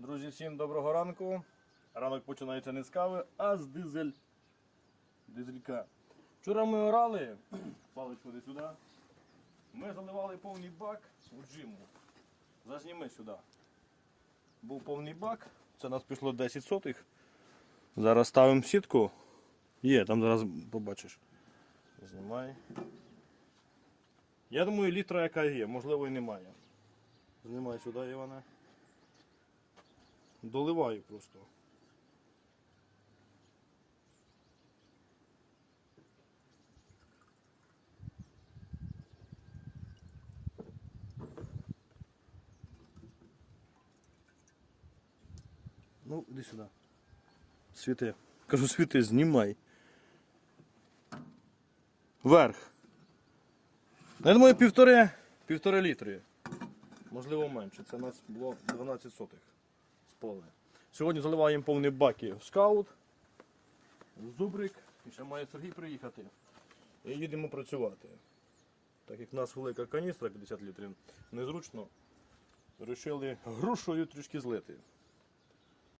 Друзі, всім доброго ранку. Ранок починається не з кави, а з дизель. Дизелька. Вчора ми орали, палич ходи сюди. Ми заливали повний бак у джиму. Зазніми сюди. Був повний бак, це нас пішло 10 сотих. Зараз ставимо сітку. Є, там зараз побачиш. Знімай. Я думаю, літра яка є, можливо і немає. Знімай сюди, Іване. Доливаю просто. Ну, іди сюди. Світи. Кажу, світи, знімай. Вверх. Ну, Я думаю, півтори, півтори літри. Можливо, менше. Це у нас було 12 сотих з поля. Сьогодні заливаємо повні баки в скаут, в зубрик. І ще має Сергій приїхати. І їдемо працювати. Так як в нас велика каністра 50 літрів, незручно. Вирішили грушою трішки злити.